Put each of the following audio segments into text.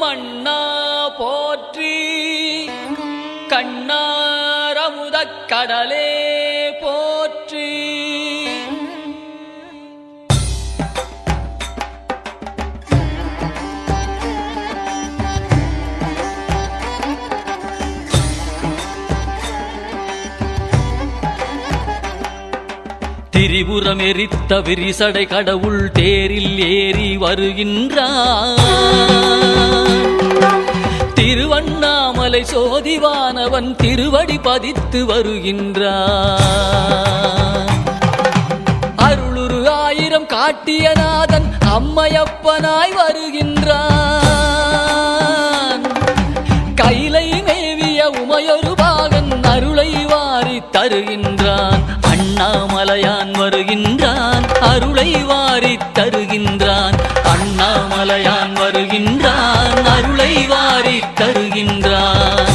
மண்ணா போற்றி கண்ணாரமுதக் கடலே. திரிபுரம் எரித்த விரிசடை கடவுள் தேரில் ஏறி வருகின்றான் திருவண்ணாமலை சோதிவானவன் திருவடி பதித்து வருகின்றான் அருளுரு ஆயிரம் காட்டியநாதன் அம்மையப்பனாய் வருகின்றான். கைலை மேவிய உமையொரு பாகன் அருளை வாரி தருகின்றான் அருளை வாரி தருகின்றான். அண்ணாமலையான் வருகின்றான். அருளை வாரி தருகின்றான்.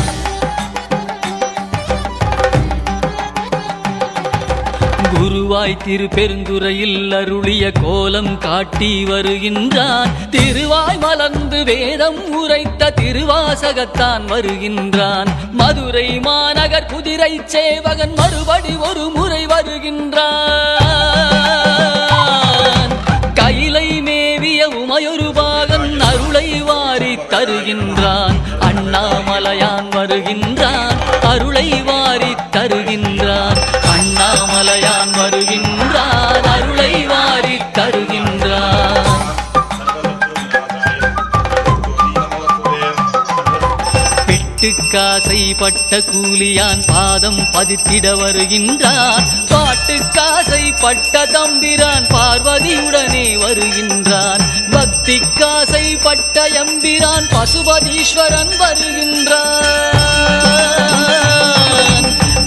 குருவாய் திருப்பெருந்துறையில் அருளிய கோலம் காட்டி வருகின்றான். திருவாய் மலர்ந்து வேதம் உரைத்த திருவாசகத்தான் வருகின்றான். மதுரை மாநகர் குதிரை சேவகன் மறுபடி ஒரு முறை வருகின்றான். உமையொரு பாகன் அருளை வாரி தருகின்றான். அண்ணாமலையான் வருகின்றான். அருளை வாரி தருகின்றான். அண்ணாமலையான் வருகின்றான். அருளை வாரி தருகின்றான். பிட்டுக்காசை பட்ட கூலியான் பாதம் பதித்திட வருகின்றான். பாட்டுக்காசை பட்ட தம்பிரான் பார்வதியுடனே வருகின்றான். திக்காசை பட்ட எம்பிரான் பசுபதீஸ்வரன் வருகின்றான்.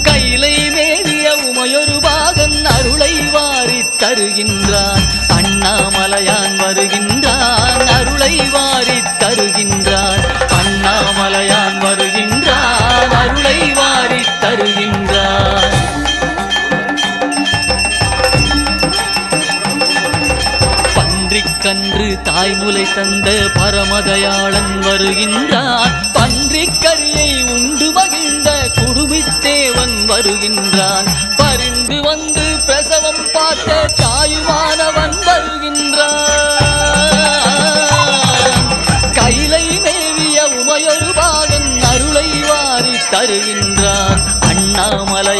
கைலை மேவிய உமையொரு பாகன் அருளை வாரி தருகின்றான். அண்ணாமலையான் வருகின்றான் அருளை வாரி தருகின்றான். அண்ணாமலையான் வருகின்றான் அருளை வாரி தருகின்றான். தாய்முலை தந்த பரமதயாளன் வருகின்றான் பன்றிக்கரியை உண்டு மகிழ்ந்த குடுமித்தேவன் வருகின்றான் பரிந்து வந்து பிரசவம் பார்த்த தாயுமானவன் வருகின்றான் கைலை மேவிய உமையொரு பாகன் அருளை வாரி தருகின்றான் அண்ணாமலை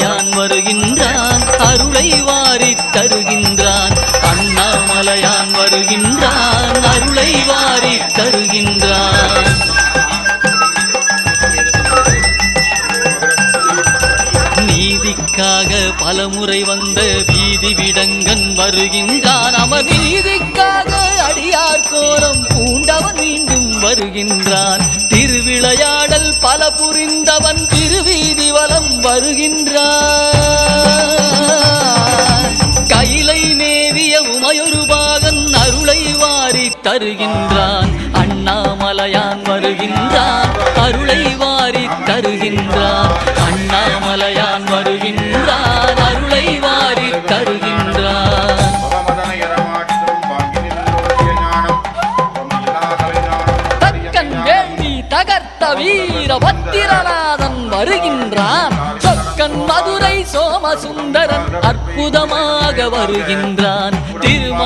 நீதிக்காக பலமுறை வந்த வீதி விடங்கன் வருகின்றான். அவன் நீதிக்காக அடியார் கோலம் பூண்டவன் மீண்டும் வருகின்றான். திருவிளையாடல் பல புரிந்தவன் திருவீதி வலம் வருகின்றான். கைலை மேவிய உமையொரு பாகன் அருளை வாரி தருகின்றான். அண்ணாமலையான் வருகின்றான். அருளை வாரி தருகின்றான். அண்ணாமலை தக்கன் தகர்த்த வீர பத்திரநாதன் வருகின்றான். சொக்கன் மதுரை சோமசுந்தரன் அற்புதமாக வருகின்றான். திரும